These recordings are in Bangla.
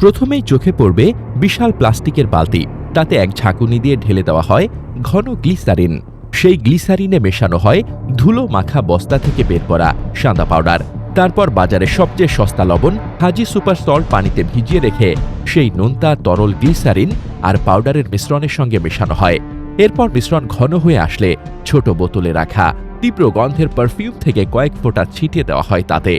প্রথমেই চোখে পড়বে বিশাল প্লাস্টিকের বালতি। তাতে এক ঝাঁকুনি দিয়ে ঢেলে দেওয়া হয় ঘন গ্লিসারিন। সেই গ্লিসারিনে মেশানো হয় ধুলো মাখা বস্তা থেকে বের করা সাদা পাউডার। তারপর বাজারে সবচেয়ে সস্তা লবণ হাজি সুপার সল্ট পানিতে ভিজিয়ে রেখে সেই নোনতা তরল গ্লিসারিন আর পাউডারের মিশ্রণের সঙ্গে মেশানো হয়। এরপর মিশ্রণ ঘন হয়ে আসলে ছোট বোতলে রাখা তীব্র গন্ধের পারফিউম থেকে কয়েক ফোঁটা ছিটিয়ে দেওয়া হয় তাতে।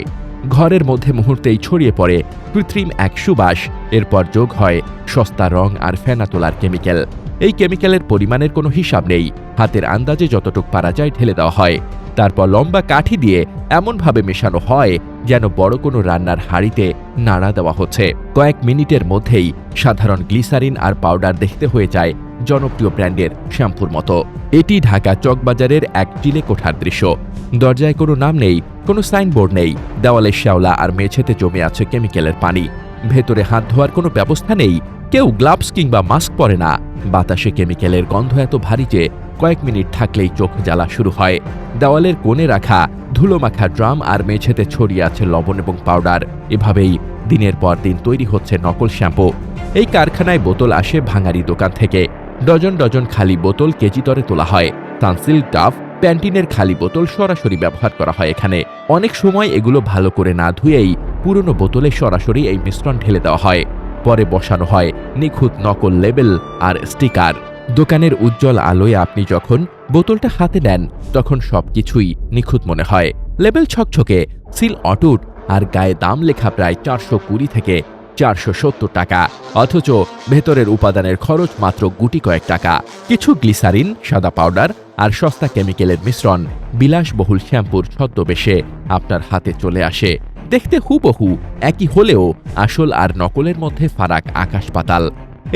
ঘরের মধ্যে মুহূর্তেই ছড়িয়ে পড়ে কৃত্রিম এক সুবাস। এরপর যোগ হয় সস্তা রং আর ফেনা তোলার কেমিক্যাল। এই কেমিক্যালের পরিমাণের কোনো হিসাব নেই। হাতের আন্দাজে যতটুক পারা যায় ঢেলে দেওয়া হয়। তারপর লম্বা কাঠি দিয়ে এমনভাবে মেশানো হয় যেন বড় কোনো রান্নার হাঁড়িতে নাড়া দেওয়া হচ্ছে। কয়েক মিনিটের মধ্যেই সাধারণ গ্লিসারিন আর পাউডার দেখতে হয়ে যায় জনপ্রিয় ব্র্যান্ডের শ্যাম্পুর মতো। এটি ঢাকা চকবাজারের এক চিলে কোঠার দৃশ্য। দরজায় কোনো নাম নেই, কোনো সাইনবোর্ড নেই। দেওয়ালে শ্যাওলা আর মেঝেতে জমে আছে কেমিক্যালের পানি। ভেতরে হাত ধোয়ার কোনো ব্যবস্থা নেই, কেউ গ্লাভস কিংবা মাস্ক পরে না। বাতাসে কেমিক্যালের গন্ধ এত ভারী যে কয়েক মিনিট থাকলেই চোখ জ্বালা শুরু হয়। দেওয়ালের কোণে রাখা ধুলো মাখা ড্রাম আর মেঝেতে ছড়িয়ে আছে লবণ এবং পাউডার। এভাবেই দিনের পর দিন তৈরি হচ্ছে নকল শ্যাম্পু। এই কারখানায় বোতল আসে ভাঙারি দোকান থেকে। ডজন ডজন খালি বোতল কেজি দরে তোলা হয়। সানসিল্ক ডাফ প্যান্টিনের খালি বোতল সরাসরি ব্যবহার করা হয় এখানে। অনেক সময় এগুলো ভালো করে না ধুয়েই পুরনো বোতলে সরাসরি এই মিশ্রণ ঢেলে দেওয়া হয়। পরে বসানো হয় নিখুঁত নকল লেবেল আর স্টিকার। দোকানের উজ্জ্বল আলোয় আপনি যখন বোতলটা হাতে নেন, তখন সবকিছুই নিখুঁত মনে হয়। লেবেল ছকছকে, সিল অটুট আর গায়ে দাম লেখা প্রায় চারশো কুড়ি থেকে চারশো সত্তর টাকা। অথচ ভেতরের উপাদানের খরচ মাত্র গুটি কয়েক টাকা। কিছু গ্লিসারিন, সাদা পাউডার আর সস্তা কেমিক্যালের মিশ্রণ। বিলাসবহুল শ্যাম্পুর ছদ্মবেশে আপনার হাতে চলে আসে। দেখতে হুবহু, একই হলেও আসল আর নকলের মধ্যে ফারাক আকাশ পাতাল।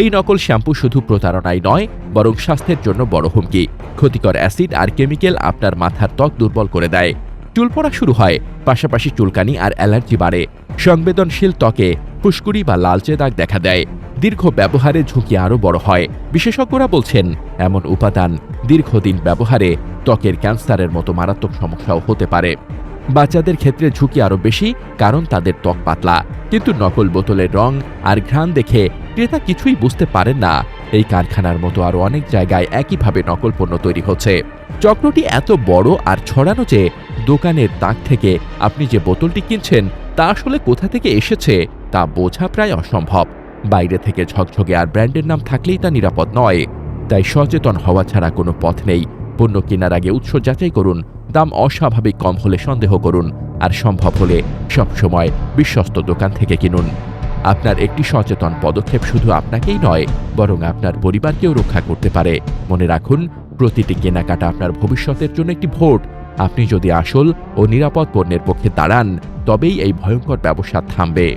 এই নকল শ্যাম্পু শুধু প্রতারণাই নয়, বরং স্বাস্থ্যের জন্য বড় হুমকি। ক্ষতিকর অ্যাসিড আর কেমিক্যাল আপনার মাথার ত্বক দুর্বল করে দেয়। চুল পড়া শুরু হয়, পাশাপাশি চুলকানি আর অ্যালার্জি বাড়ে। সংবেদনশীল ত্বকে ফুসকুড়ি বা লালচে দাগ দেখা দেয়। দীর্ঘ ব্যবহারে ঝুঁকি আরও বড় হয়। বিশেষজ্ঞরা বলছেন, এমন উপাদান দীর্ঘদিন ব্যবহারে ত্বকের ক্যান্সারের মতো মারাত্মক সমস্যাও হতে পারে। বাচ্চাদের ক্ষেত্রে ঝুঁকি আরও বেশি, কারণ তাদের ত্বক পাতলা। কিন্তু নকল বোতলের রং আর ঘ্রাণ দেখে ক্রেতা কিছুই বুঝতে পারেন না। এই কারখানার মতো আরও অনেক জায়গায় একইভাবে নকল পণ্য তৈরি হচ্ছে। চক্রটি এত বড় আর ছড়ানো যে দোকানের তাক থেকে আপনি যে বোতলটি কিনছেন তা আসলে কোথা থেকে এসেছে তা বোঝা প্রায় অসম্ভব। বাইরে থেকে ঝকঝকে আর ব্র্যান্ডের নাম থাকলেই তা নিরাপদ নয়। তাই সচেতন হওয়া ছাড়া কোনো পথ নেই। পণ্য কেনার আগে উৎস যাচাই করুন, দাম অস্বাভাবিক কম হলে সন্দেহ করুন, আর সম্ভব হলে সবসময় বিশ্বস্ত দোকান থেকে কিনুন। আপনার একটি সচেতন পদক্ষেপ শুধু আপনাকেই নয়, বরং আপনার পরিবারকেও রক্ষা করতে পারে। মনে রাখুন, প্রতিটি কেনাকাটা আপনার ভবিষ্যতের জন্য একটি ভোট আপনি যদি আসল ও নিরাপদ পণ্যের পক্ষে দাঁড়ান তবেই এই ভয়ঙ্কর ব্যবসা থামবে।